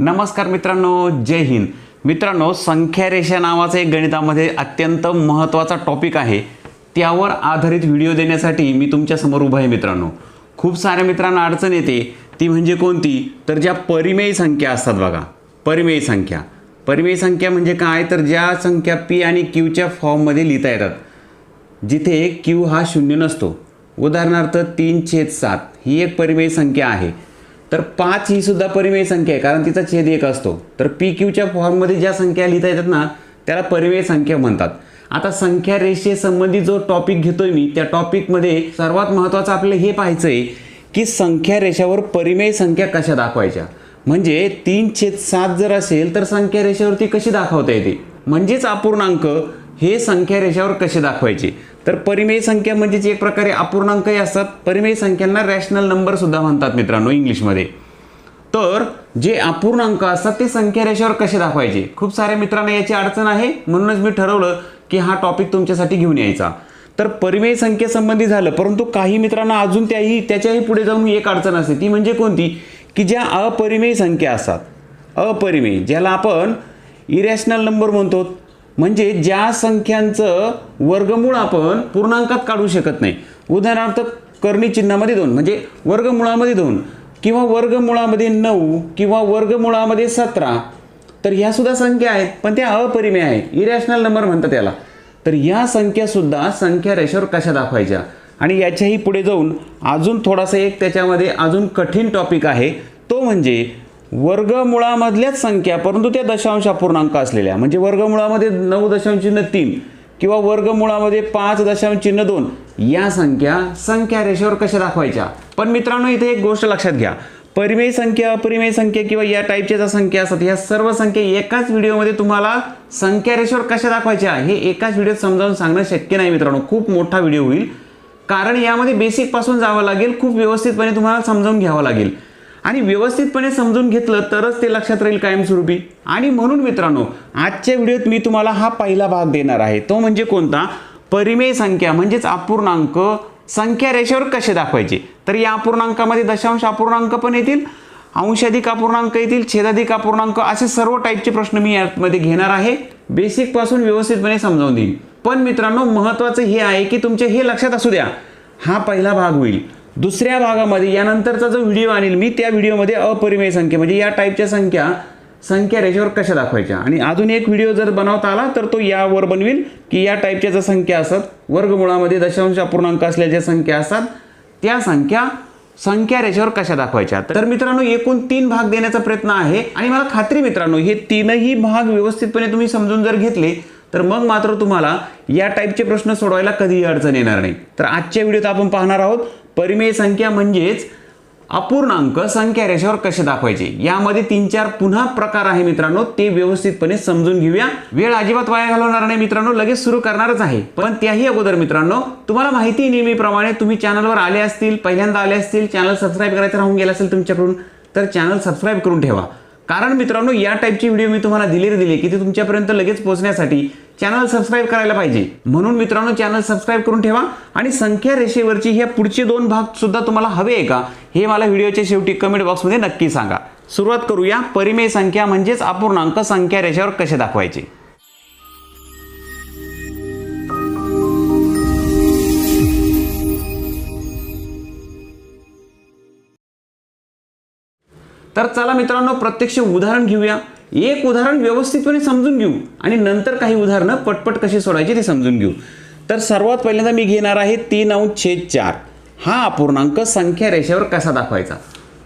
नमस्कार मित्रांनो जय हिंद. मित्रांनो संख्या रेषा नावाचा एक गणितामध्ये अत्यंत महत्त्वाचा टॉपिक आहे. त्यावर आधारित व्हिडिओ देण्यासाठी मी तुमच्यासमोर उभा आहे मित्रांनो. खूप साऱ्या मित्रांना अडचण येते. ती म्हणजे कोणती? तर ज्या परिमेयी संख्या असतात बघा. परिमेयी संख्या. परिमेय संख्या म्हणजे काय? तर ज्या संख्या पी आणि क्यूच्या फॉर्ममध्ये लिहिता येतात. जिथे क्यू हा शून्य नसतो. उदाहरणार्थ तीन छेद सात ही एक परिमेयी संख्या आहे. तर पाच ही सुद्धा परिमेय संख्या आहे कारण तिचा छेद एक असतो. तर पी क्यूच्या फॉर्ममध्ये ज्या संख्या लिहिता येतात ना त्याला परिमेय संख्या म्हणतात. आता संख्या रेषेसंबंधी जो टॉपिक घेतोय मी त्या टॉपिकमध्ये सर्वात महत्त्वाचं आपल्याला हे पाहायचं आहे की संख्या रेषावर परिमेय संख्या कशा दाखवायच्या. म्हणजे तीन छेद सात जर असेल तर संख्या रेषेवरती कशी दाखवता येते? म्हणजेच अपूर्णांक हे संख्या रेषावर कसे दाखवायचे? तर परिमेय संख्या म्हणजेच एक प्रकारे अपूर्णांकही असतात. परिमेय संख्यांना रॅशनल नंबर सुद्धा म्हणतात मित्रांनो इंग्लिशमध्ये. तर जे अपूर्णांक असतात ते संख्या रेषेवर कसे दाखवायचे? खूप साऱ्या मित्रांना याची अडचण आहे. म्हणूनच मी ठरवलं की हा टॉपिक तुमच्यासाठी घेऊन यायचा. तर परिमेय संख्येसंबंधी झालं परंतु काही मित्रांना अजून त्याही त्याच्याही पुढे जाऊन एक अडचण असते. ती म्हणजे कोणती? की ज्या अपरिमेय संख्या असतात. अपरिमेय ज्याला आपण इरॅशनल नंबर म्हणतो. म्हणजे ज्या संख्यांचं वर्गमूळ आपण पूर्णांकात काढू शकत नाही. उदाहरणार्थ कर्णी चिन्हामध्ये दोन म्हणजे वर्गमुळामध्ये दोन किंवा वर्गमुळामध्ये नऊ किंवा वर्गमुळामध्ये सतरा तर ह्या सुद्धा संख्या आहेत पण त्या अपरिमेय आहे. इरॅशनल नंबर म्हणतात त्याला तर या संख्या सुद्धा संख्या रेषेवर कशा दाखवायच्या? आणि याच्याही पुढे जाऊन अजून थोडासा एक त्याच्यामध्ये अजून कठीण टॉपिक आहे. तो म्हणजे वर्गमुळामधल्याच संख्या परंतु त्या दशांश अपूर्णांक असलेल्या म्हणजे वर्गमुळामध्ये नऊ दशांश चिन्ह तीन किंवा वर्गमुळामध्ये पाच दशांश चिन्ह दोन या संख्या संख्या रेषेवर कशा दाखवायच्या? पण मित्रांनो इथे एक गोष्ट लक्षात घ्या. परिमेय संख्या अपरिमेय संख्या किंवा या टाईपच्या ज्या संख्या असतात या सर्व संख्या एकाच व्हिडिओमध्ये तुम्हाला संख्या रेषेवर कशा दाखवायच्या हे एकाच व्हिडिओत समजावून सांगणं शक्य नाही मित्रांनो. खूप मोठा व्हिडिओ होईल. कारण यामध्ये बेसिकपासून जावं लागेल खूप व्यवस्थितपणे तुम्हाला समजावून घ्यावं लागेल. आणि व्यवस्थितपणे समजून घेतलं तरच ते लक्षात राहील कायमस्वरूपी. आणि म्हणून मित्रांनो आजच्या व्हिडिओत मी तुम्हाला हा पहिला भाग देणार आहे. तो म्हणजे कोणता? परिमेय संख्या म्हणजेच अपूर्णांक संख्या रेषेवर कसे दाखवायचे? तर या अपूर्णांकामध्ये दशांश अपूर्णांक पण येतील अंशाधिक अपूर्णांक येतील छेदाधिक अपूर्णांक असे सर्व टाईपचे प्रश्न मी यामध्ये घेणार आहे. बेसिकपासून व्यवस्थितपणे समजावून देईन. पण मित्रांनो महत्त्वाचं हे आहे की तुमचे हे लक्षात असू द्या. हा पहिला भाग होईल. दुसऱ्या भागामध्ये यानंतरचा जो व्हिडिओ आणेल मी त्या व्हिडिओमध्ये अपरिमेय संख्या म्हणजे या टाईपच्या संख्या संख्या रेषेवर कशा दाखवायच्या? आणि अजून एक व्हिडिओ जर बनवता आला तर तो यावर बनवील की या टाईपच्या ज्या संख्या असतात वर्गमुळामध्ये दशांश अपूर्णांक असलेल्या ज्या संख्या असतात त्या संख्या संख्या रेषेवर कशा दाखवायच्या? तर मित्रांनो एकूण तीन भाग देण्याचा प्रयत्न आहे. आणि मला खात्री मित्रांनो हे तीनही भाग व्यवस्थितपणे तुम्ही समजून जर घेतले तर मग मात्र तुम्हाला या टाईपचे प्रश्न सोडवायला कधीही अडचण येणार नाही. तर आजच्या व्हिडिओत आपण पाहणार आहोत परिमेय संख्या म्हणजेच अपूर्णांक संख्या रेषेवर कसे दाखवायचे? यामध्ये तीन चार पुन्हा प्रकार आहे मित्रांनो ते व्यवस्थितपणे समजून घेऊया. वेळ अजिबात वाया घालवणार नाही मित्रांनो लगेच सुरू करणारच आहे. पण त्याही अगोदर मित्रांनो तुम्हाला माहिती नेहमीप्रमाणे तुम्ही चॅनलवर आले असतील पहिल्यांदा आले असतील चॅनल सबस्क्राईब करायचं राहून गेलं असेल तुमच्याकडून तर चॅनल सबस्क्राईब करून ठेवा. कारण मित्रांनो या टाईपची व्हिडिओ मी तुम्हाला दिलेली दिली की ते तुमच्यापर्यंत लगेच पोहोचण्यासाठी चॅनल सबस्क्राईब करायला पाहिजे. म्हणून मित्रांनो चॅनल सबस्क्राईब करून ठेवा आणि संख्या रेषेवरची ह्या पुढचे दोन भाग सुद्धा तुम्हाला हवे आहे का हे मला व्हिडिओच्या शेवटी कमेंट बॉक्समध्ये नक्की सांगा. सुरुवात करूया. परिमेय संख्या म्हणजेच अपूर्णांक संख्या रेषेवर कसे दाखवायचे? तर चला मित्रांनो प्रत्यक्ष उदाहरण घेऊया. एक उदाहरण व्यवस्थितपणे समजून घेऊ आणि नंतर काही उदाहरणं पटपट कशी सोडायची ते समजून घेऊ. तर सर्वात पहिल्यांदा मी घेणार आहे तीन अंश छेद चार. हा अपूर्णांक संख्या रेषेवर कसा दाखवायचा?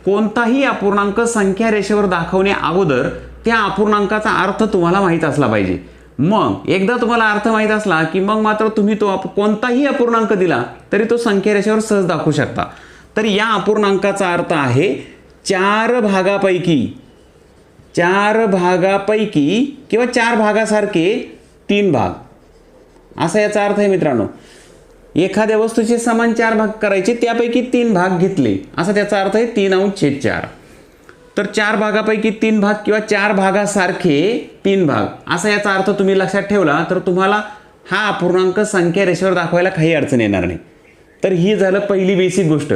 कोणताही अपूर्णांक संख्या रेषेवर दाखवण्या अगोदर त्या अपूर्णांकाचा अर्थ तुम्हाला माहीत असला पाहिजे. मग एकदा तुम्हाला अर्थ माहीत असला की मग मात्र तुम्ही तो कोणताही अपूर्णांक दिला तरी तो संख्या रेषेवर सहज दाखवू शकता. तर या अपूर्णांकाचा अर्थ आहे चार भागापैकी चार भागापैकी किंवा चार भागासारखे तीन भाग. असा याचा अर्थ आहे मित्रांनो एखाद्या वस्तूचे समान चार भाग करायचे त्यापैकी तीन भाग घेतले. असा त्याचा अर्थ आहे तीन अंश छेद चार. तर चार भागापैकी तीन भाग किंवा चार भागासारखे तीन भाग. असा याचा अर्थ तुम्ही लक्षात ठेवला तर तुम्हाला हा अपूर्णांक संख्या रेषेवर दाखवायला काही अडचण येणार नाही. तर ही झालं पहिली बेसिक गोष्ट.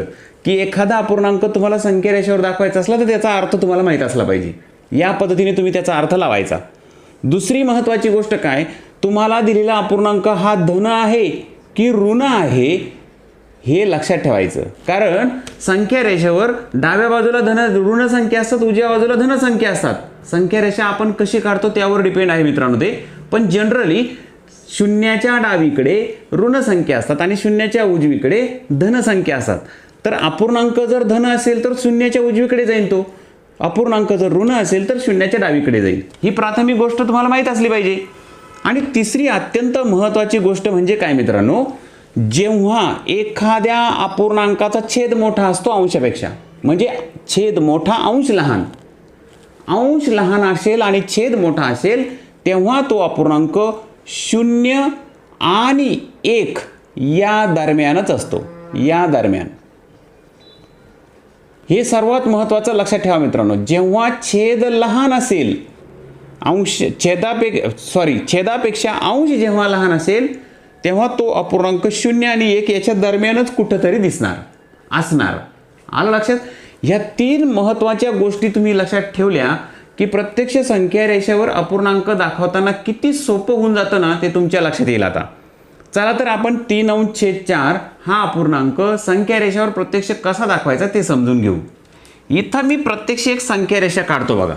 की एखादा अपूर्णांक तुम्हाला संख्या रेषेवर दाखवायचा असला तर त्याचा अर्थ तुम्हाला माहीत असला पाहिजे. या पद्धतीने तुम्ही त्याचा अर्थ लावायचा. दुसरी महत्त्वाची गोष्ट काय? तुम्हाला दिलेला अपूर्णांक हा धन आहे की ऋण आहे हे लक्षात ठेवायचं. कारण संख्या रेषेवर डाव्या बाजूला धन ऋण संख्या असतात उजव्या बाजूला धन संख्या असतात. संख्या रेषा आपण कशी काढतो त्यावर डिपेंड आहे मित्रांनो ते. पण जनरली शून्याच्या डावीकडे ऋण संख्या असतात आणि शून्याच्या उजवीकडे धन संख्या असतात. तर अपूर्णांक जर धन असेल तर शून्याच्या उजवीकडे जाईल तो. अपूर्णांक जर ऋण असेल तर शून्याच्या डावीकडे जाईल ही प्राथमिक गोष्ट तुम्हाला माहीत असली पाहिजे. आणि तिसरी अत्यंत महत्त्वाची गोष्ट म्हणजे काय मित्रांनो? जेव्हा एखाद्या अपूर्णांकाचा छेद मोठा असतो अंशापेक्षा म्हणजे छेद मोठा अंश लहान अंश लहान असेल आणि छेद मोठा असेल तेव्हा तो अपूर्णांक शून्य आणि एक या दरम्यानच असतो. या दरम्यान. हे सर्वात महत्त्वाचं लक्षात ठेवा मित्रांनो जेव्हा छेद लहान असेल अंश छेदापेक्षा सॉरी छेदापेक्षा अंश जेव्हा लहान असेल तेव्हा तो अपूर्णांक शून्य आणि एक याच्या दरम्यानच कुठंतरी दिसणार असणार. आलं लक्षात? ह्या तीन महत्त्वाच्या गोष्टी तुम्ही लक्षात ठेवल्या की प्रत्यक्ष संख्या रेषेवर अपूर्णांक दाखवताना किती सोपं होऊन जातं ना ते तुमच्या लक्षात येईल आता. चला तर आपण तीन अंश छेद चार हा अपूर्णांक संख्या रेषेवर प्रत्यक्ष कसा दाखवायचा ते समजून घेऊ. इथं मी प्रत्यक्ष एक संख्या रेषा काढतो बघा.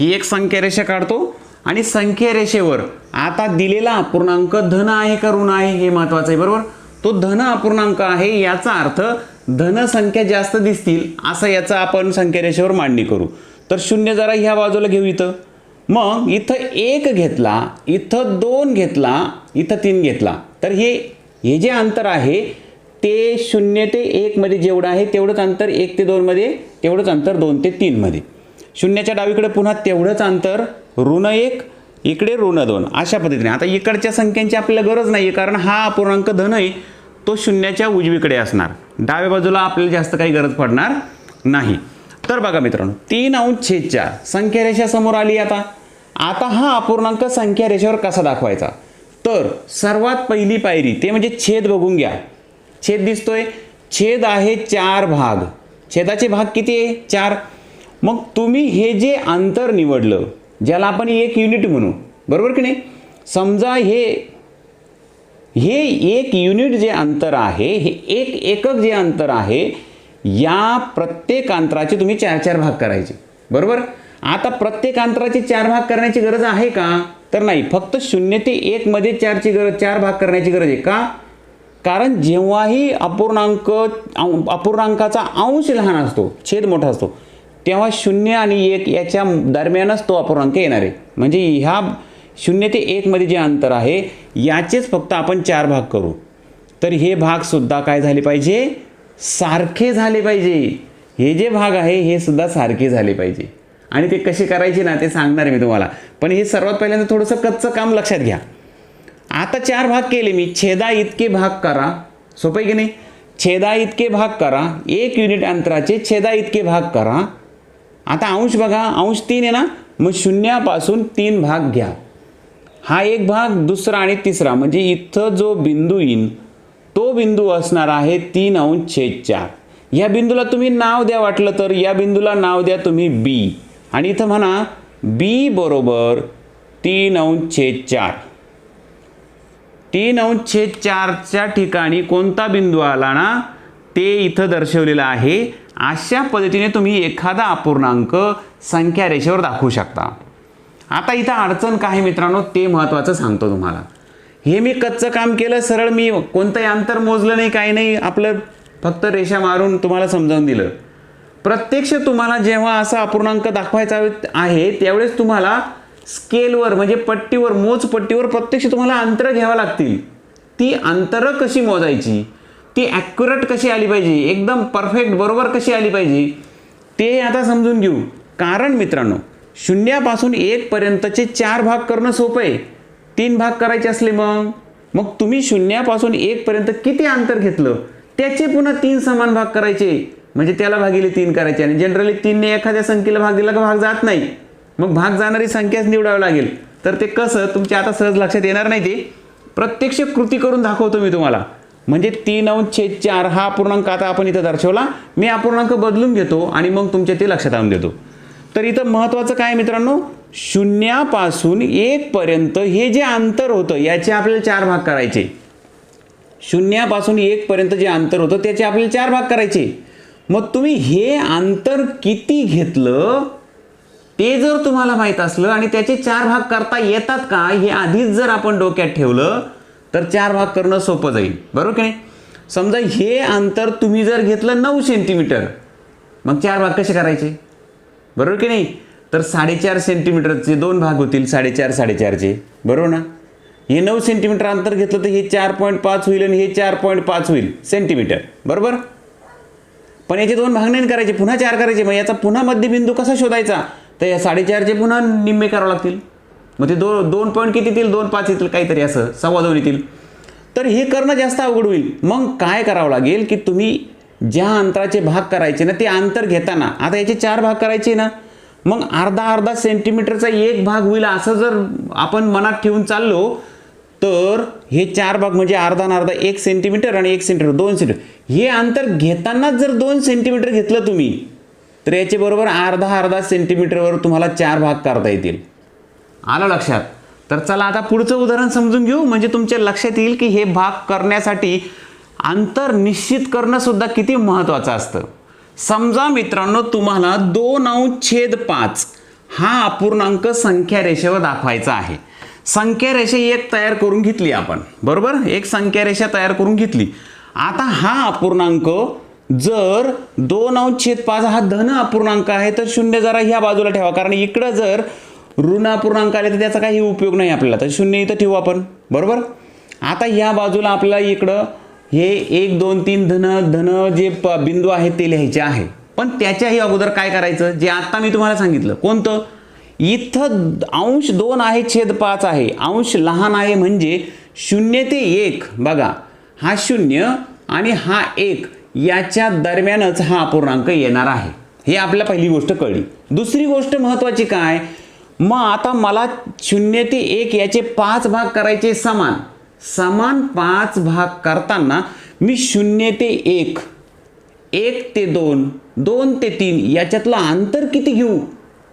ही एक संख्या रेषा काढतो आणि संख्या रेषेवर आता दिलेला अपूर्णांक धन आहे का ऋण आहे हे महत्वाचं आहे बरोबर? तो धन अपूर्णांक आहे याचा अर्थ धन संख्या जास्त दिसतील असं याचा आपण संख्या रेषेवर मांडणी करू. तर शून्य जरा ह्या बाजूला घेऊ इथं. मग इथं एक घेतला इथं दोन घेतला इथं तीन घेतला. तर हे हे जे अंतर आहे ते शून्य ते एकमध्ये जेवढं आहे तेवढंच अंतर एक ते दोनमध्ये तेवढंच अंतर दोन ते तीनमध्ये शून्याच्या डावीकडे पुन्हा तेवढंच अंतर ऋण एक इकडे ऋण दोन अशा पद्धतीने. आता इकडच्या संख्यांची आपल्याला गरज नाही आहे कारण हा अपूर्णांक धन आहे तो शून्याच्या उजवीकडे असणार. डाव्या बाजूला आपल्याला जास्त काही गरज पडणार नाही. तर बघा मित्रांनो तीन अंश छेद चार संख्या रेषा समोर आली आता. आता हा अपूर्णांक संख्या रेषेवर कसा दाखवायचा? तर सर्वात पहिली पायरी ते म्हणजे छेद बघून घ्या. छेद दिसतोय. छेद आहे चार भाग. छेदाचे भाग किती आहे? चार. मग तुम्ही हे जे अंतर निवडलं ज्याला आपण एक युनिट म्हणू बरोबर की नाही? समजा हे हे एक युनिट जे अंतर आहे हे एक एकक जे अंतर आहे या प्रत्येक अंतराचे तुम्ही चार चार भाग करायचे. बरोबर? आता प्रत्येक अंतराचे चार भाग करण्याची गरज आहे का? तर नाही. फक्त शून्य ते एकमध्ये चारची गरज चार भाग करण्याची गरज आहे. का? कारण जेव्हाही अपूर्णांक अपूर्णांकाचा अंश लहान असतो छेद मोठा असतो तेव्हा शून्य आणि एक याच्या दरम्यानच तो अपूर्णांक येणार आहे. म्हणजे ह्या शून्य ते एकमध्ये जे अंतर आहे याचेच फक्त आपण चार भाग करू. तर हे भागसुद्धा काय झाले पाहिजे? सारखे झाले पाहिजे. हे जे भाग आहे हे सुद्धा सारखे झाले पाहिजे. आणि ते कसे करायचे ना ते सांगणार आहे मी तुम्हाला. पण हे सर्वात पहिल्यांदा थोडंसं कच्चं काम लक्षात घ्या. आता चार भाग केले मी. छेदा इतके भाग करा. सोपं आहे की नाही? छेदा इतके भाग करा. एक युनिट अंतराचे छेदा इतके भाग करा. आता अंश बघा. अंश तीन आहे ना? मग शून्यापासून तीन भाग घ्या. हा एक भाग दुसरा आणि तिसरा. म्हणजे इथं जो बिंदू येईल तो बिंदू असणार आहे तीन अंश छेद चार या बिंदूला तुम्ही नाव द्या वाटलं तर या बिंदूला नाव द्या तुम्ही बी आणि इथं म्हणा बी बरोबर तीन अंश छेद चार तीन अंश छेद चारच्या ठिकाणी कोणता बिंदू आला ना ते इथं दर्शवलेलं आहे. अशा पद्धतीने तुम्ही एखादा अपूर्णांक संख्या रेषेवर दाखवू शकता. आता इथं अडचण काय मित्रांनो ते महत्त्वाचं सांगतो तुम्हाला. हे मी कच्चं काम केलं सरळ मी कोणतंही अंतर मोजलं नाही काही नाही आपलं फक्त रेषा मारून तुम्हाला समजावून दिलं. प्रत्यक्ष तुम्हाला जेव्हा असा अपूर्णांक दाखवायचा आहे त्यावेळेस तुम्हाला स्केलवर म्हणजे पट्टीवर मोजपट्टीवर प्रत्यक्ष तुम्हाला अंतरं घ्यावं लागतील. ती अंतरं कशी मोजायची? ती ॲक्युरेट कशी आली पाहिजे? एकदम परफेक्ट बरोबर कशी आली पाहिजे? ते आता समजून घेऊ. कारण मित्रांनो शून्यापासून एकपर्यंतचे चार भाग करणं सोपं आहे. तीन भाग करायचे असले मग? मग तुम्ही शून्यापासून एकपर्यंत किती अंतर घेतलं? त्याचे पुन्हा तीन समान भाग करायचे. म्हणजे त्याला भागिले तीन करायचे आणि जनरली तीनने एखाद्या संख्येला भाग दिला का भाग जात नाही. मग भाग जाणारी संख्याच निवडावी लागेल. तर ते कसं? तुमच्या आता सहज लक्षात येणार नाही ते. प्रत्यक्ष कृती करून दाखवतो मी तुम्हाला. म्हणजे तीन अंश छेद चार हा अपूर्णांक आता आपण इथं दर्शवला. मी अपूर्णांक बदलून घेतो आणि मग तुमच्या ते लक्षात आणून देतो. तर इथं महत्त्वाचं काय मित्रांनो? शून्यापासून एक पर्यंत हे जे अंतर होतं याचे आपल्याला चार भाग करायचे. शून्यापासून एक पर्यंत जे अंतर होतं त्याचे आपल्याला चार भाग करायचे. मग तुम्ही हे अंतर किती घेतलं ते जर तुम्हाला माहीत असलं आणि त्याचे चार भाग करता येतात का हे आधीच जर आपण डोक्यात ठेवलं तर चार भाग करणं सोपं जाईल. बरोबर की नाही? समजा हे अंतर तुम्ही जर घेतलं नऊ सेंटीमीटर मग चार भाग कसे करायचे? बरोबर की नाही? तर साडेचार सेंटीमीटरचे दोन भाग होतील साडेचार साडेचारचे. बरोबर ना? हे नऊ सेंटीमीटर अंतर घेतलं तर हे चार पॉईंट पाच होईल आणि हे चार पॉईंट पाच होईल सेंटीमीटर बरोबर? पण याचे दोन भाग नाही करायचे पुन्हा चार करायचे. मग याचा पुन्हा मध्यबिंदू कसा शोधायचा? तर या साडेचारचे पुन्हा निम्मे करावं लागतील. मग ते दो दोन पॉईंट किती येतील? दोन पाच येतील काहीतरी असं सव्वा दोन येतील. तर हे करणं जास्त अवघड होईल. मग काय करावं लागेल की तुम्ही ज्या अंतराचे भाग करायचे ना ते अंतर घेताना. आता याचे चार भाग करायचे ना मग अर्धा अर्धा सेंटीमीटरचा एक भाग होईल असं जर आपण मनात ठेवून चाललो तर हे चार भाग म्हणजे अर्धा अर्धा एक सेंटीमीटर आणि एक सेंटीमीटर दोन सेंटीमीटर हे अंतर घेतानाच जर दोन सेंटीमीटर घेतलं तुम्ही तर याचे बरोबर अर्धा अर्धा सेंटीमीटरवर तुम्हाला चार भाग करता येतील. आलं लक्षात? तर चला आता पुढचं उदाहरण समजून घेऊ. म्हणजे तुमच्या लक्षात येईल की हे भाग करण्यासाठी अंतर निश्चित करणं सुद्धा किती महत्त्वाचं असतं. समजा मित्रांनो तुम्हाला दोन अंश छेद पाच हा अपूर्णांक संख्या रेषेवर दाखवायचा आहे. संख्या रेषा एक तयार करून घेतली आपण. बरोबर? एक संख्या रेषा तयार करून घेतली. आता हा अपूर्णांक जर दोन अंश छेद पाच हा धन अपूर्णांक आहे तर शून्य जरा ह्या बाजूला ठेवा. कारण इकडं जर ऋण अपूर्णांक आले तर त्याचा काही उपयोग नाही आपल्याला. तर शून्य इथं ठेवू आपण. बरोबर? आता ह्या बाजूला आपल्याला इकडं हे एक दोन तीन धन धन जे प बिंदू आहेत ते लिहायचे आहे. पण त्याच्याही अगोदर काय करायचं? जे आत्ता मी तुम्हाला सांगितलं. कोणतं? इथं अंश दोन आहे छेद पाच आहे. अंश लहान आहे म्हणजे शून्य ते एक. बघा हा शून्य आणि हा एक याच्या दरम्यानच हा अपूर्णांक येणार आहे. हे आपल्या पहिली गोष्ट कळली. दुसरी गोष्ट महत्त्वाची काय? मग आता मला शून्य ते एक याचे पाच भाग करायचे समान. समान पाच भाग करताना मी शून्य ते एक एक ते दोन दोन ते तीन याच्यातलं अंतर किती घेऊ?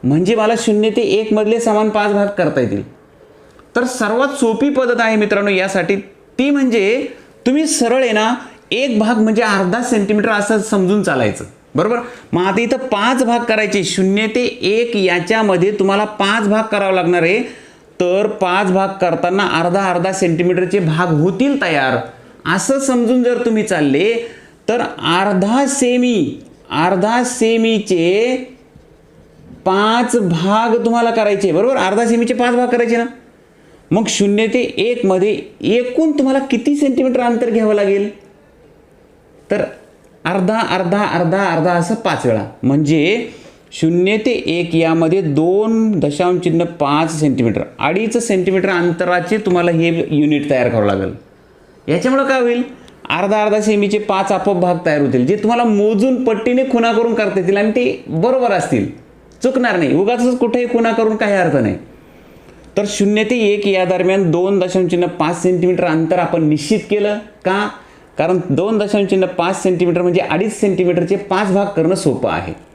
म्हणजे मला शून्य ते एकमधले समान पाच भाग करता येतील. तर सर्वात सोपी पद्धत आहे मित्रांनो यासाठी. ती म्हणजे तुम्ही सरळ आहे ना एक भाग म्हणजे अर्धा सेंटीमीटर असं समजून चालायचं. बरोबर? मग आता इथं पाच भाग करायचे. शून्य ते एक याच्यामध्ये तुम्हाला पाच भाग करावा लागणार आहे. तर पाच भाग करताना अर्धा अर्धा सेंटीमीटरचे भाग होतील तयार. असं समजून जर तुम्ही चालले तर अर्धा सेमी अर्धा सेमीचे पाच भाग तुम्हाला करायचे. बरोबर? अर्धा सेमीचे पाच भाग करायचे ना? मग शून्य ते एकमध्ये एकूण तुम्हाला किती सेंटीमीटर अंतर घ्यावं लागेल? तर अर्धा अर्धा अर्धा अर्धा असं पाच वेळा. म्हणजे शून्य ते एक यामध्ये दोन दशांश चिन्ह पाच सेंटीमीटर अडीच सेंटीमीटर अंतराचे तुम्हाला हे युनिट तयार करावं लागेल. याच्यामुळं काय होईल? अर्धा अर्धा सेमीचे पाच आपोआप भाग तयार होतील. जे तुम्हाला मोजून पट्टीने खुणा करून करता येतील आणि ते बरोबर असतील. चुकणार नाही. उगाच कुठेही खुणा करून काही अर्थ नाही. तर शून्य ते एक या दरम्यान दोन दशांशचिन्ह पाच सेंटीमीटर अंतर आपण निश्चित केलं. का? कारण दोन दशांशचिन्ह पाच सेंटीमीटर म्हणजे अडीच सेंटीमीटरचे पाच भाग करणं सोपं आहे.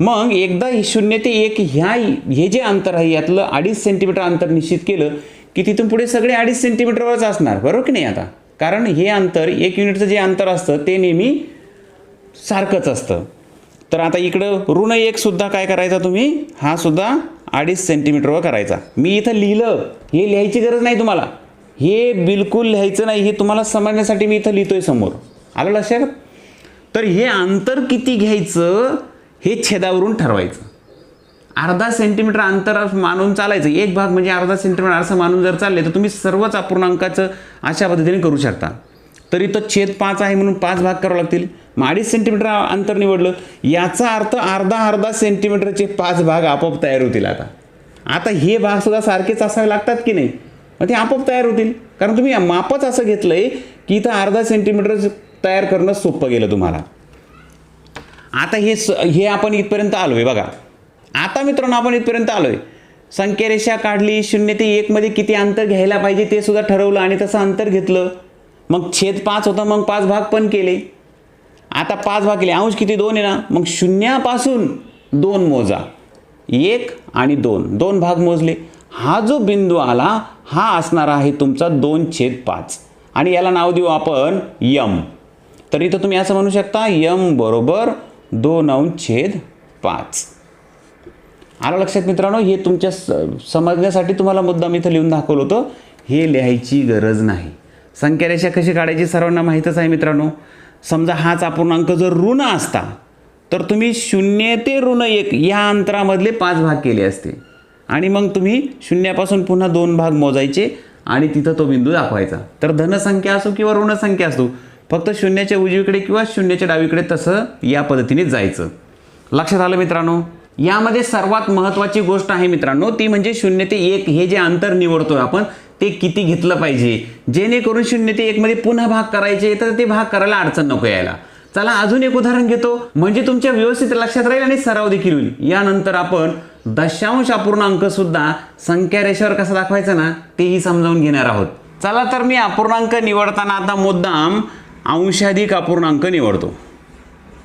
मग एकदा शून्य ते एक ह्या हे जे अंतर आहे यातलं अडीच सेंटीमीटर अंतर निश्चित केलं की तिथून पुढे सगळे अडीच सेंटीमीटरवरच असणार. बरोबर की नाही आता? कारण हे अंतर एक युनिटचं जे अंतर असतं ते नेहमी सारखंच असतं. तर आता इकडं ऋण एक सुद्धा काय करायचा तुम्ही? हा सुद्धा अडीच सेंटीमीटरवर करायचा. मी इथं लिहिलं. हे लिहायची गरज नाही तुम्हाला. हे बिलकुल लिहायचं नाही. हे तुम्हाला समजण्यासाठी मी इथं लिहितोय समोर. आलं लक्षात? तर हे अंतर किती घ्यायचं? हे छेदावरून ठरवायचं. अर्धा सेंटीमीटर अंतर मानून चालायचं. एक भाग म्हणजे अर्धा सेंटीमीटर असं मानून जर चालले तर तुम्ही सर्वच अपूर्णांकाचं अशा पद्धतीने करू शकता. तर तो छेद पाच आहे म्हणून पाच भाग करावे लागतील. मग अडीच सेंटीमीटर अंतर निवडलं याचा अर्थ अर्धा अर्धा सेंटीमीटरचे पाच भाग आपोआप तयार होतील आता. आता हे भागसुद्धा सारखेच असावे लागतात की नाही? मग ते आपोआप तयार होतील. कारण तुम्ही मापच असं घेतलं आहे की इथं अर्धा सेंटीमीटर तयार करणं सोपं गेलं तुम्हाला. आता हे स हे आपण इथपर्यंत आलो आहे बघा. आता मित्रांनो आपण इथपर्यंत आलो आहे संख्यारेषा काढली शून्य ते एकमध्ये किती अंतर घ्यायला पाहिजे ते सुद्धा ठरवलं आणि तसं अंतर घेतलं. मग छेद पाच होतं मग पाच भाग पण केले. आता पाच भाग केले. अंश किती? दोन आहे ना. मग शून्यापासून दोन मोजा. एक आणि दोन. दोन भाग मोजले. हा जो बिंदू आला हा असणार आहे तुमचा दोन छेद पाच. आणि याला नाव देऊ आपण यम. तर इथं तुम्ही असं म्हणू शकता यम बरोबर दोन अंश छेद पाच. आलं लक्षात मित्रांनो? हे तुमच्या स समजण्यासाठी तुम्हाला मुद्दाम इथं लिहून दाखवलं होतं. हे लिहायची गरज नाही. संख्यारेषा कशी काढायची सर्वांना माहीतच आहे मित्रांनो. समजा हाच अपूर्णांक जर ऋण असता तर तुम्ही शून्य ते ऋण एक या अंतरामधले पाच भाग केले असते. आणि मग तुम्ही शून्यापासून पुन्हा दोन भाग मोजायचे आणि तिथं तो बिंदू दाखवायचा. तर धनसंख्या असो किंवा ऋणसंख्या असो फक्त शून्याच्या उजवीकडे किंवा शून्याच्या डावीकडे तसं या पद्धतीने जायचं. लक्षात आलं मित्रांनो? यामध्ये सर्वात महत्त्वाची गोष्ट आहे मित्रांनो ती म्हणजे शून्य ते एक हे जे अंतर निवडतोय आपण ते किती घेतलं पाहिजे. जेणेकरून शून्य ते एकमध्ये पुन्हा भाग करायचे तर ते भाग करायला अडचण नको यायला. चला अजून एक उदाहरण घेतो. म्हणजे तुमच्या व्यवस्थित लक्षात राहील आणि सराव देखील होईल. यानंतर आपण दशांश अपूर्णांक सुद्धा संख्या रेषेवर कसा दाखवायचा ना तेही समजावून घेणार आहोत. चला तर मी अपूर्णांक निवडताना आता मुद्दाम अंशाधिक अपूर्णांक निवडतो.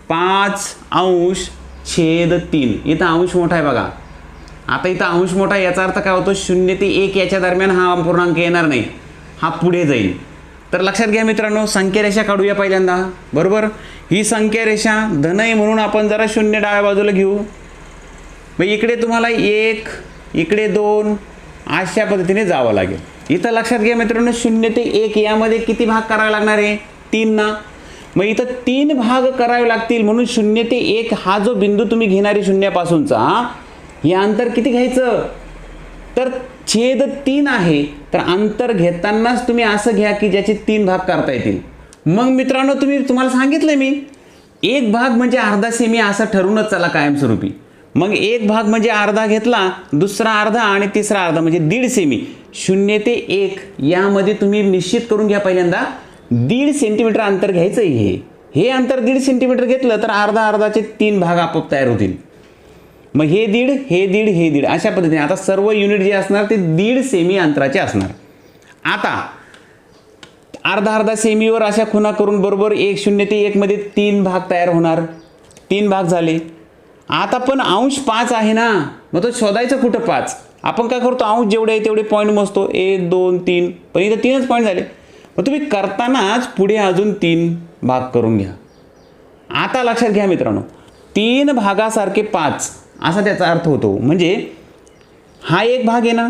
पाच अंश छेद तीन. इथं अंश मोठा आहे बघा. आता इथं अंश मोठा याचा अर्थ काय होतो? शून्य ते एक याच्या दरम्यान हा अपूर्णांक येणार नाही. हा पुढे जाईल. तर लक्षात घ्या मित्रांनो संख्या रेषा काढूया पहिल्यांदा. बरोबर? ही संख्या रेषा धन आहे म्हणून आपण जरा शून्य डाव्या बाजूला घेऊ. मग इकडे तुम्हाला एक इकडे दोन अशा पद्धतीने जावं लागेल. इथं लक्षात घ्या मित्रांनो शून्य ते एक यामध्ये किती भाग करावा लागणार आहे? तीन ना मग इथं तीन भाग करावे लागतील म्हणून शून्य ते एक हा जो बिंदू तुम्ही घेणारे शून्यापासूनचा हे अंतर किती घ्यायचं? तर छेद तीन आहे तर अंतर घेतानाच तुम्ही असं घ्या की ज्याचे तीन भाग करता येतील. मग मित्रांनो तुम्ही तुम्हाला सांगितलं मी एक भाग म्हणजे अर्धा सेमी असं ठरूनच चला कायमस्वरूपी. मग एक भाग म्हणजे अर्धा घेतला दुसरा अर्धा आणि तिसरा अर्धा म्हणजे दीड सेमी शून्य ते एक यामध्ये तुम्ही निश्चित करून घ्या पहिल्यांदा. दीड सेंटीमीटर अंतर घ्यायचं आहे हे. हे अंतर दीड सेंटीमीटर घेतलं तर अर्धा अर्धाचे तीन भाग आपोआप तयार होतील. मग हे दीड हे दीड हे दीड अशा पद्धतीने. आता सर्व युनिट जे असणार ते दीड सेमी अंतराचे असणार. आता अर्धा अर्धा सेमीवर अशा खुणा करून बरोबर एक शून्य ते एकमध्ये तीन भाग तयार होणार. तीन भाग झाले. आता पण अंश पाच आहे ना. मग तो शोधायचं कुठं पाच? आपण काय करतो? अंश जेवढे आहे तेवढे पॉईंट मोजतो. एक दोन तीन. पण इथं तीनच पॉईंट झाले. मग तुम्ही करतानाच पुढे अजून तीन भाग करून घ्या. आता लक्षात घ्या मित्रांनो. तीन भागासारखे पाच असा त्याचा अर्थ होतो. म्हणजे हा एक भाग आहे ना?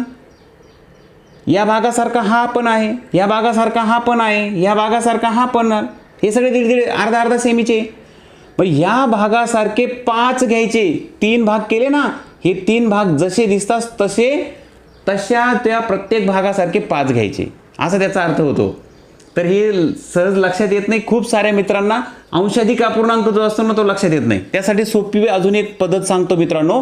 या भागासारखा हा पण आहे या भागासारखा हा पण आहे या भागासारखा हा पण हे सगळे दीड दीड अर्धा अर्धा सेमीचे. मग या भागासारखे पाच घ्यायचे. तीन भाग केले ना हे तीन भाग जसे दिसतात तसे तशा त्या प्रत्येक भागासारखे पाच घ्यायचे. असा त्याचा अर्थ होतो. तर हे सहज लक्षात येत नाही. खूप साऱ्या मित्रांना अंशाधिक अपूर्णांक जो असतो ना तो लक्षात येत नाही. त्यासाठी सोपी अजून एक पद्धत सांगतो मित्रांनो.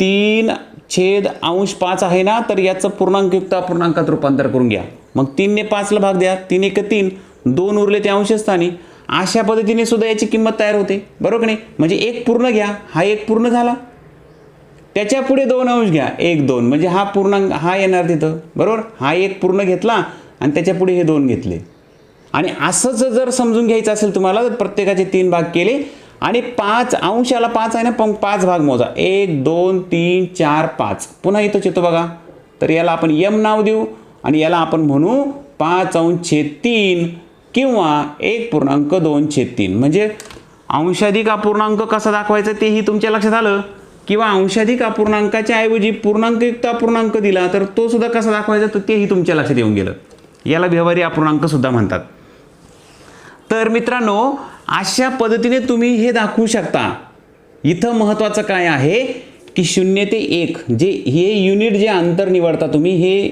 तीन छेद अंश पाच आहे ना तर याचं पूर्णांकयुक्त अपूर्णांकात रूपांतर करून घ्या. मग तीनने पाचला भाग द्या. तीन एक तीन. दोन उरले ते अंशस्थानी. अशा पद्धतीने सुद्धा याची किंमत तयार होते. बरोबर नाही? म्हणजे एक पूर्ण घ्या. हा एक पूर्ण झाला. त्याच्या पुढे दोन अंश घ्या. एक दोन. म्हणजे हा पूर्णांक हा येणार तिथं. बरोबर? हा एक पूर्ण घेतला. आणि त्याच्या पुढे हे दोन घेतले. आणि असंच जर समजून घ्यायचं असेल तुम्हाला तर प्रत्येकाचे तीन भाग केले. आणि पाच अंशाला पाच आहे ना पण पाच भाग मोजा. एक दोन तीन चार पाच. पुन्हा इथंच येतो बघा. तर याला आपण यम नाव देऊ आणि याला आपण म्हणू पाच अंश छेद तीन किंवा एक पूर्णांक दोन छेद तीन. म्हणजे अंशाधिक अपूर्णांक कसा दाखवायचा तेही तुमच्या लक्षात आलं? किंवा अंशाधिक अपूर्णांकाच्या ऐवजी पूर्णांकयुक्त अपूर्णांक दिला तर तो सुद्धा कसा दाखवायचा तर तेही तुमच्या लक्षात येऊन गेलं. याला व्यवहारी अपूर्णांकसुद्धा म्हणतात. तर मित्रांनो अशा पद्धतीने तुम्ही हे दाखवू शकता. इथं महत्त्वाचं काय आहे? की शून्य ते एक जे हे युनिट जे अंतर निवडता तुम्ही हे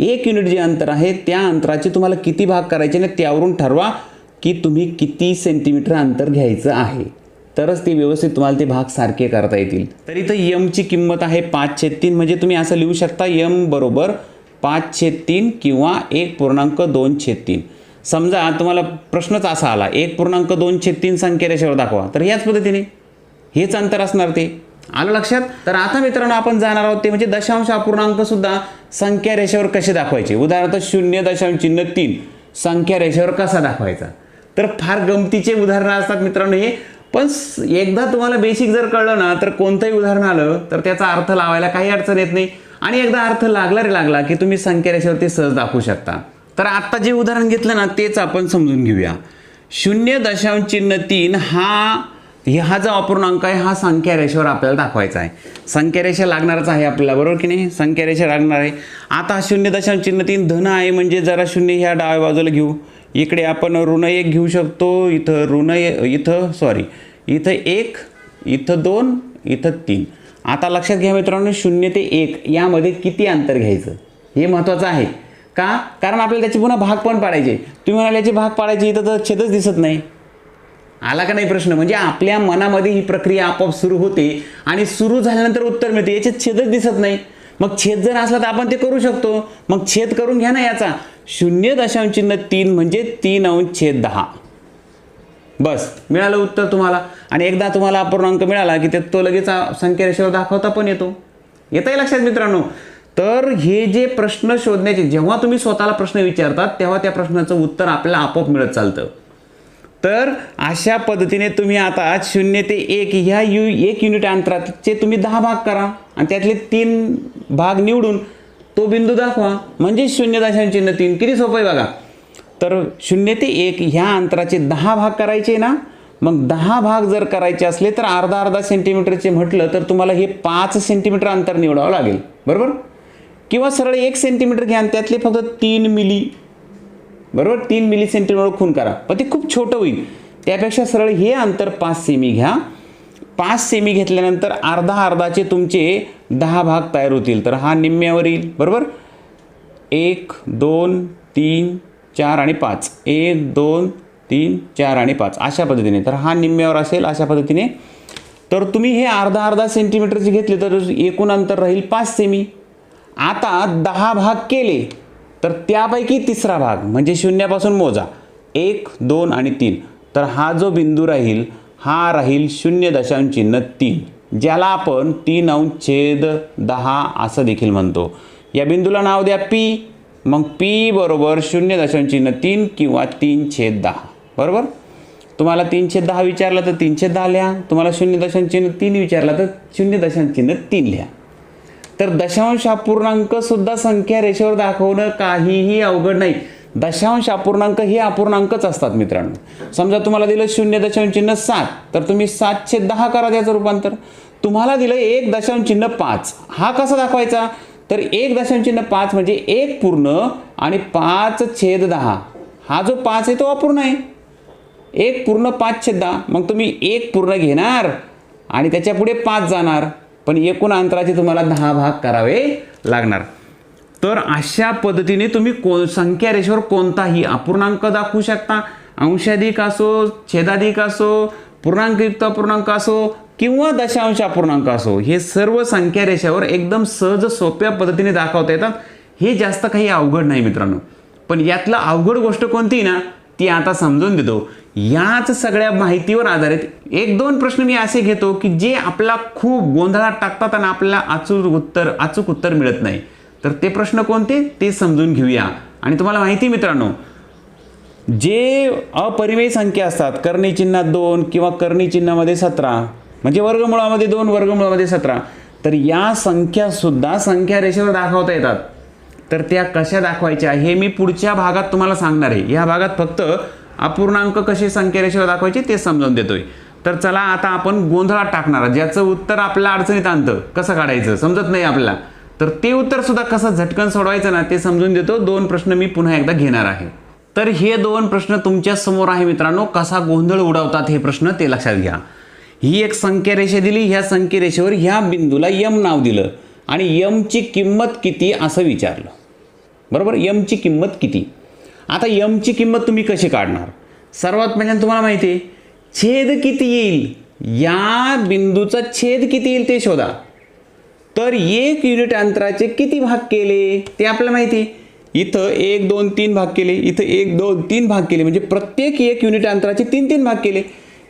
एक युनिट जे अंतर आहे त्या अंतराचे तुम्हाला किती भाग करायचे आणि त्यावरून ठरवा की तुम्ही किती सेंटीमीटर अंतर घ्यायचं आहे. तरच ते व्यवस्थित तुम्हाला ते भाग सारखे करता येतील. तर इथं यमची किंमत आहे पाच छेद तीन म्हणजे तुम्ही असं लिहू शकता यम बरोबर पाच छेद तीन किंवा एक पूर्णांक दोन छेद तीन. समजा तुम्हाला प्रश्नच असा आला एक पूर्णांक दोन छेद तीन संख्या दाखवा. तर याच पद्धतीने हेच अंतर असणार ते. आलं लक्षात? तर आता मित्रांनो आपण जाणार आहोत ते म्हणजे दशांश अपूर्णांक सुद्धा संख्या रेषेवर कसे दाखवायचे? उदाहरणार्थ शून्य दशांश चिन्ह तीन. संख्या रेषेवर कसा दाखवायचा? तर फार गमतीचे उदाहरणं असतात मित्रांनो हे. पण एकदा तुम्हाला बेसिक जर कळलं ना तर कोणतंही उदाहरण आलं तर त्याचा अर्थ लावायला काही अडचण येत नाही. आणि एकदा अर्थ लागला रे लागला की तुम्ही संख्या रेषेवरती सहज दाखवू शकता. तर आत्ता जे उदाहरण घेतलं ना तेच आपण समजून घेऊया. शून्य दशांश चिन्ह तीन हा ह्या हा जो अपूर्णांक आहे हा संख्या रेषेवर आपल्याला दाखवायचा आहे. संख्या रेषा लागणारच आहे आपल्याला बरोबर की नाही? संख्या रेषा लागणार आहे. आता शून्य दशांश चिन्ह तीन धन आहे म्हणजे जरा शून्य ह्या डाव्या बाजूला घेऊ. इकडे आपण ऋण एक घेऊ शकतो इथं ऋण इथं सॉरी इथं एक इथं दोन इथं तीन. आता लक्षात घ्या मित्रांनो शून्य ते एक यामध्ये किती अंतर घ्यायचं? हे महत्त्वाचं आहे. का? कारण आपल्याला त्याचे पुन्हा भाग पण पाडायचे. तुम्ही म्हणाले याचे भाग पाडायचे इथं तर छेदच दिसत नाही. आला का नाही प्रश्न? म्हणजे आपल्या मनामध्ये ही प्रक्रिया आपोआप सुरू होते आणि सुरू झाल्यानंतर उत्तर मिळते. याचे छेदच दिसत नाही. मग छेद जर असला तर आपण ते करू शकतो. मग छेद करून घ्या ना याचा. शून्य दशांश चिन्ह तीन म्हणजे तीन अंश छेद दहा. बस मिळालं उत्तर तुम्हाला. आणि एकदा तुम्हाला अपूर्णांक मिळाला की ते तो लगेच संख्या रेषेवर दाखवता पण येतो. येतंय लक्षात मित्रांनो? तर हे जे प्रश्न शोधण्याचे जेव्हा तुम्ही स्वतःला प्रश्न विचारतात तेव्हा त्या प्रश्नाचं उत्तर आपल्याला आपोआप मिळत चालतं. तर अशा पद्धतीने तुम्ही आता शून्य ते एक ह्या यु एक युनिट अंतराचे तुम्ही दहा भाग करा आणि त्यातले तीन भाग निवडून तो बिंदू दाखवा. म्हणजे शून्य दशांश चिन्ह तीन. किती सोपं आहे बघा. तर शून्य ते एक ह्या अंतराचे दहा भाग करायचे ना मग दहा भाग जर करायचे असले तर अर्धा अर्धा सेंटीमीटरचे म्हटलं तर तुम्हाला हे पाच सेंटीमीटर अंतर निवडावं लागेल. बरोबर? किंवा सरळ एक सेंटीमीटर घ्या आणि त्यातले फक्त तीन मिली बरोबर? तीन मिली सेंटीमीटर खून करा. पण ते खूप छोटं होईल. त्यापेक्षा सरळ हे अंतर पाच सेमी घ्या. पाच सेमी घेतल्यानंतर अर्धा अर्धाचे तुमचे दहा भाग तयार होतील. तर हा निम्म्यावर येईल. बरोबर? एक दोन तीन चार आणि पाच. एक दोन तीन चार आणि पाच. अशा पद्धतीने. तर हा निम्म्यावर असेल अशा पद्धतीने. तर तुम्ही हे अर्धा अर्धा सेंटीमीटरचे घेतले तर एकूण अंतर राहील पाच सेमी आता दहा भाग केले तर त्यापैकी तिसरा भाग म्हणजे शून्यापासून मोजा. एक दोन आणि तीन. तर हा जो बिंदू राहील हा राहील शून्य दशांश चिन्ह तीन. ज्याला आपण तीन अंश छेद दहा असं देखील म्हणतो. या बिंदूला नाव द्या पी मग पी बरोबर शून्य दशांश चिन्ह तीन किंवा तीन छेद दहा. बरोबर? तुम्हाला तीनशे दहा विचारलं तर तीनशे दहा लिहा. तुम्हाला शून्य दशांश चिन्ह तीन विचारलं तर शून्य दशांश चिन्ह तीन लिहा. तर दशांश अपूर्णांकसुद्धा संख्या रेषेवर दाखवणं काहीही अवघड नाही. दशांश अपूर्णांक हे अपूर्णांकच असतात मित्रांनो. समजा तुम्हाला दिलं शून्य दशांश चिन्ह सात तर तुम्ही सातशे दहा करा त्याचं रूपांतर. तुम्हाला दिलं एक दशांश चिन्ह पाच. हा कसा दाखवायचा? तर एक दशांश चिन्ह पाच म्हणजे एक पूर्ण आणि पाच छेद दहा. हा जो पाच आहे तो अपूर्ण आहे. एक पूर्ण पाच छेद दहा. मग तुम्ही एक पूर्ण घेणार आणि त्याच्या पुढे पाच जाणार. पण एकूण अंतराचे तुम्हाला दहा भाग करावे लागणार. तर अशा पद्धतीने तुम्ही को संख्या रेषेवर कोणताही अपूर्णांक दाखवू शकता. अंशाधिक असो छेदाधिक असो पूर्णांकयुक्त अपूर्णांक असो किंवा दशांश अपूर्णांक असो हे सर्व संख्या रेषावर एकदम सहज सोप्या पद्धतीने दाखवता येतात. हे जास्त काही अवघड नाही मित्रांनो. पण यातलं अवघड गोष्ट कोणती ना ती आता समजून देतो. याच सगळ्या माहितीवर आधारित एक दोन प्रश्न मी असे घेतो की जे आपला खूप गोंधळात टाकतात आणि आपल्याला अचूक उत्तर अचूक उत्तर मिळत नाही. तर ते प्रश्न कोणते? ते समजून घेऊया. आणि तुम्हाला माहिती आहे मित्रांनो जे अपरिमेय संख्या असतात कर्णी चिन्हात दोन किंवा कर्णी चिन्हामध्ये सतरा म्हणजे वर्गमुळामध्ये दोन वर्गमुळामध्ये सतरा तर या संख्या सुद्धा संख्या रेषेवर दाखवता येतात. तर त्या कशा दाखवायच्या हे मी पुढच्या भागात तुम्हाला सांगणार आहे. या भागात फक्त अपूर्णांक कसे संख्या रेषेवर दाखवायचे ते समजावून देतोय. तर चला आता आपण गोंधळात टाकणार ज्याचं उत्तर आपल्या अडचणीत आणतं. कसं काढायचं? समजत नाही आपल्याला. तर ते उत्तर सुद्धा कसं झटकन सोडवायचं ना ते समजून देतो. दोन प्रश्न मी पुन्हा एकदा घेणार आहे. तर हे दोन प्रश्न तुमच्यासमोर आहे मित्रांनो. कसा गोंधळ उडवतात हे प्रश्न ते लक्षात घ्या. ही एक संख्या रेषा दिली ह्या संख्यारेषेवर ह्या बिंदूला यम नाव दिलं आणि यमची किंमत किती असं विचारलं. बरोबर? यमची किंमत किती? आता यमची किंमत तुम्ही कशी काढणार? सर्वात पहिल्यांदा तुम्हाला माहिती आहे छेद किती येईल? या बिंदूचा छेद किती येईल ते शोधा. तर एक युनिट अंतराचे किती भाग केले? ते आपल्याला माहिती आहे. इथं एक दोन तीन भाग केले. इथं एक दोन तीन भाग केले. म्हणजे प्रत्येक एक युनिट अंतराचे तीन तीन भाग केले.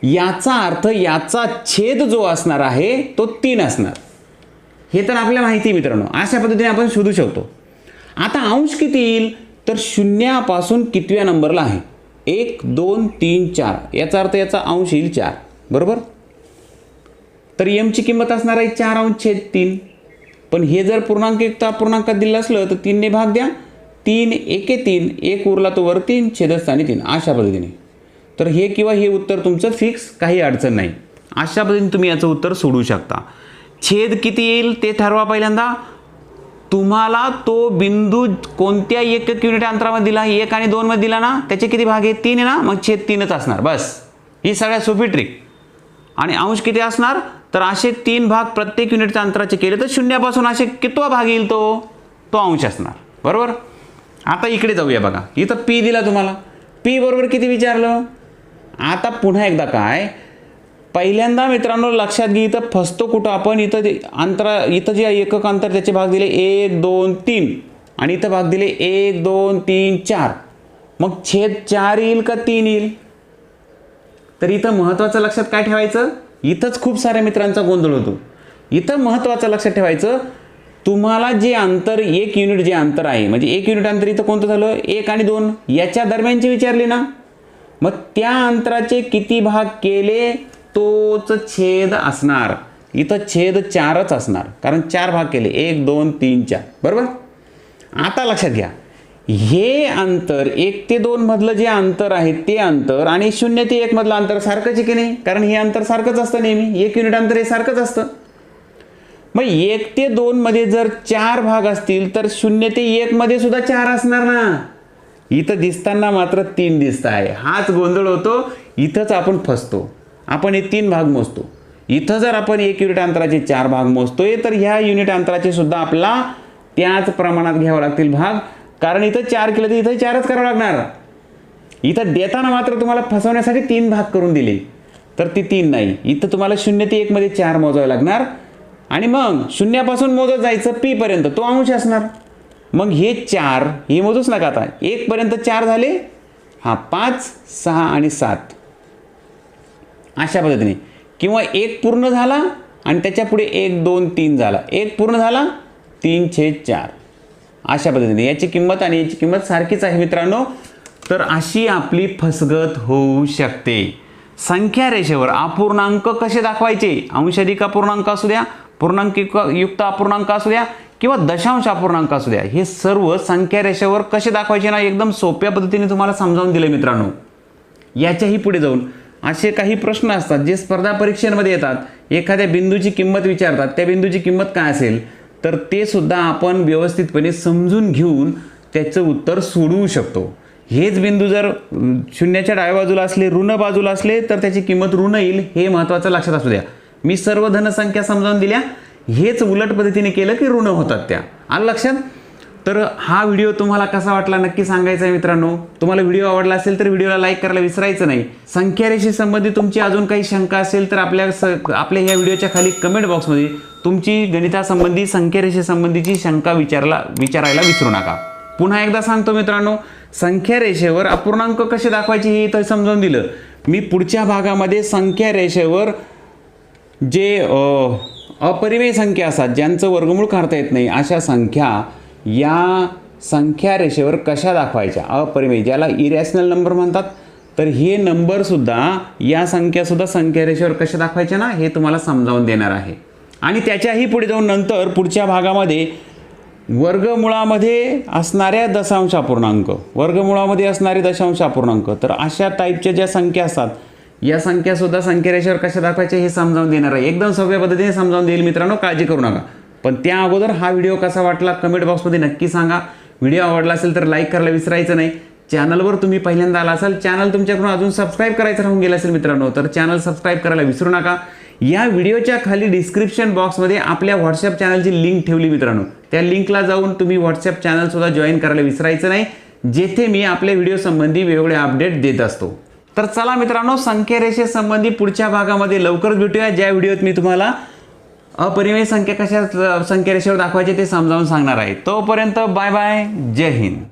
याचा अर्थ याचा छेद जो असणार आहे तो तीन असणार. हे तर आपल्याला माहिती आहे मित्रांनो. अशा पद्धतीने आपण शोधू शकतो. आता अंश किती येईल? तर शून्यापासून कितव्या नंबरला आहे? एक दोन तीन चार. याचा अर्थ याचा अंश येईल चार. बरोबर? तर यमची किंमत असणार आहे चार अंश छेद तीन. पण हे जर पूर्णांक एकता पूर्णांकात दिलं असलं तर तीनने भाग द्या. तीन एके तीन एक उरला तो वर तीन छेदस्थानी तीन. अशा पद्धतीने. तर हे किंवा हे उत्तर तुमचं फिक्स काही अडचण नाही. अशा पद्धतीने तुम्ही याचं उत्तर सोडू शकता. छेद किती येईल ते ठरवा पहिल्यांदा. तुम्हाला तो बिंदू कोणत्या एक एक युनिट अंतरामध्ये दिला? एक आणि दोनमध्ये दिला ना त्याचे किती भाग आहे तीन आहे ना? मग छेद तीनच असणार. बस. ही सगळ्यात सोपी ट्रिक आणि अंश किती असणार? तर असे तीन भाग प्रत्येक युनिटच्या अंतराचे केले तर शून्यापासून असे कितवा भाग येईल तो? तो अंश असणार. बरोबर? आता इकडे जाऊया बघा. इथं पी दिला तुम्हाला. पी बरोबर किती विचारलं? आता पुन्हा एकदा काय? पहिल्यांदा मित्रांनो लक्षात घे इथं फसतो कुठं आपण? इथं जे अंतरा इथं जे एकक अंतर त्याचे भाग दिले एक दोन तीन. आणि इथं भाग दिले एक दोन तीन चार. मग छेद चार येईल का तीन येईल? तर इथं महत्त्वाचं लक्षात काय ठेवायचं? इथंच खूप साऱ्या मित्रांचा गोंधळ होतो. इथं महत्त्वाचं लक्षात ठेवायचं तुम्हाला जे अंतर एक युनिट जे अंतर आहे म्हणजे एक युनिट अंतर इथं कोणतं झालं? एक आणि दोन. याच्या दरम्यानचे विचारले ना. मग त्या अंतराचे किती भाग केले? तोच छेद असणार. इथं छेद चारच असणार. कारण चार भाग केले. एक दोन तीन चार. बरोबर? आता लक्षात घ्या. हे अंतर एक ते दोन मधलं जे अंतर आहे ते अंतर आणि शून्य ते एक मधलं अंतर सारखंच आहे की नाही? कारण हे अंतर सारखंच असतं नेहमी. एक युनिट अंतर हे सारखंच असतं. मग एक ते दोन मध्ये जर चार भाग असतील तर शून्य ते एक मध्ये सुद्धा चार असणार ना. इथं दिसताना मात्र तीन दिसत आहे. हाच गोंधळ होतो. इथंच आपण फसतो. आपण हे तीन भाग मोजतो. इथं जर आपण एक युनिट अंतराचे चार भाग मोजतोय तर ह्या युनिट अंतराचे सुद्धा आपला त्याच प्रमाणात घ्यावं लागतील भाग. कारण इथं चार केलं तर इथं चारच करावं लागणार. इथं देताना मात्र तुम्हाला फसवण्यासाठी तीन भाग करून दिले. तर ती तीन नाही. इथं तुम्हाला शून्य ते एकमध्ये चार मोजावे लागणार. आणि मग शून्यापासून मोजत जायचं पी पर्यंत तो अंश असणार. मग हे चार हे मोजूच नका आता. एक पर्यंत चार झाले हा पाच सहा आणि सात. अशा पद्धतीने. किंवा एक पूर्ण झाला आणि त्याच्या पुढे एक दोन तीन झाला. एक पूर्ण झाला तीन छेद चार. अशा पद्धतीने. याची किंमत आणि याची किंमत सारखीच आहे मित्रांनो. तर अशी आपली फसगत होऊ शकते. संख्या रेषेवर अपूर्णांक कसे दाखवायचे? अंशाधिक अपूर्णांक असू द्या पूर्णांक युक्त- अपूर्णांक असू द्या किंवा दशांश अपूर्णांक असू द्या हे सर्व संख्या रेषेवर कसे दाखवायचे ना एकदम सोप्या पद्धतीने तुम्हाला समजावून दिले मित्रांनो. याच्याही पुढे जाऊन असे काही प्रश्न असतात जे स्पर्धा परीक्षेमध्ये येतात. एखाद्या बिंदूची किंमत विचारतात. त्या बिंदूची किंमत काय असेल? तर ते सुद्धा आपण व्यवस्थितपणे समजून घेऊन त्याचं उत्तर सोडवू शकतो. हेच बिंदू जर शून्याच्या डाव्या बाजूला असले ऋण बाजूला असले तर त्याची किंमत ऋण येईल हे महत्त्वाचं लक्षात असू द्या. मी सर्व धनसंख्या समजावून दिल्या. हेच उलट पद्धतीने केलं की ऋण होतात त्या. आलं लक्षात? तर हा व्हिडिओ तुम्हाला कसा वाटला नक्की सांगायचा आहे मित्रांनो. तुम्हाला व्हिडिओ आवडला असेल तर व्हिडिओला लाईक करायला विसरायचं नाही. संख्यारेशी संबंधित तुमची अजून काही शंका असेल तर आपल्या स आपल्या ह्या व्हिडिओच्या खाली कमेंट बॉक्समध्ये तुमची गणितासंबंधी संख्यारेषे संबंधीची शंका विचारला विचारायला विसरू नका. पुन्हा एकदा सांगतो मित्रांनो संख्या रेषेवर अपूर्णांक कसे दाखवायचे हे इथं समजावून दिलं. मी पुढच्या भागामध्ये संख्या रेषेवर जे अपरिमेय संख्या असतात ज्यांचं वर्गमूळ काढता येत नाही अशा संख्या या संख्या रेषेवर कशा दाखवायच्या? अपरिमेय ज्याला इरॅशनल नंबर म्हणतात तर हे नंबरसुद्धा या संख्यासुद्धा संख्या रेषेवर कशा दाखवायच्या ना? हे तुम्हाला समजावून देणार आहे. आणि त्याच्याही पुढे जाऊन नंतर पुढच्या भागामध्ये वर्गमुळामध्ये असणाऱ्या दशांशापूर्णांक वर्गमुळामध्ये असणारे दशांशापूर्णांक तर अशा टाईपच्या ज्या संख्या असतात या संख्यासुद्धा संख्यारेषेवर कशा दाखवायच्या हे समजावून देणार आहे. एकदम सोप्या पद्धतीने समजावून देईल मित्रांनो काळजी करू नका. पण त्या अगोदर हा व्हिडिओ कसा वाटला कमेंट बॉक्समध्ये नक्की सांगा. व्हिडिओ आवडला असेल तर लाईक करायला विसरायचं नाही. चॅनलवर तुम्ही पहिल्यांदा आला असाल चॅनल तुमच्याकडून अजून सबस्क्राईब करायचं राहून गेलं असेल मित्रांनो तर चॅनल सबस्क्राईब करायला विसरू नका. या व्हिडिओच्या खाली डिस्क्रिप्शन बॉक्समध्ये आपल्या व्हॉट्सअप चॅनलची लिंक ठेवली मित्रांनो. त्या लिंकला जाऊन तुम्ही व्हॉट्सअप चॅनलसुद्धा जॉईन करायला विसरायचं नाही. जेथे मी आपल्या व्हिडिओ संबंधी वेगवेगळे अपडेट देत असतो. तर चला मित्रांनो संख्यारेषेसंबंधी पुढच्या भागामध्ये लवकरच भेटूया. ज्या व्हिडिओत मी तुम्हाला अपरिमेय संख्या कशा संख्यारेषेवर दाखवायचे ते समजावून सांगणार आहे. तोपर्यंत बाय बाय. जय हिंद.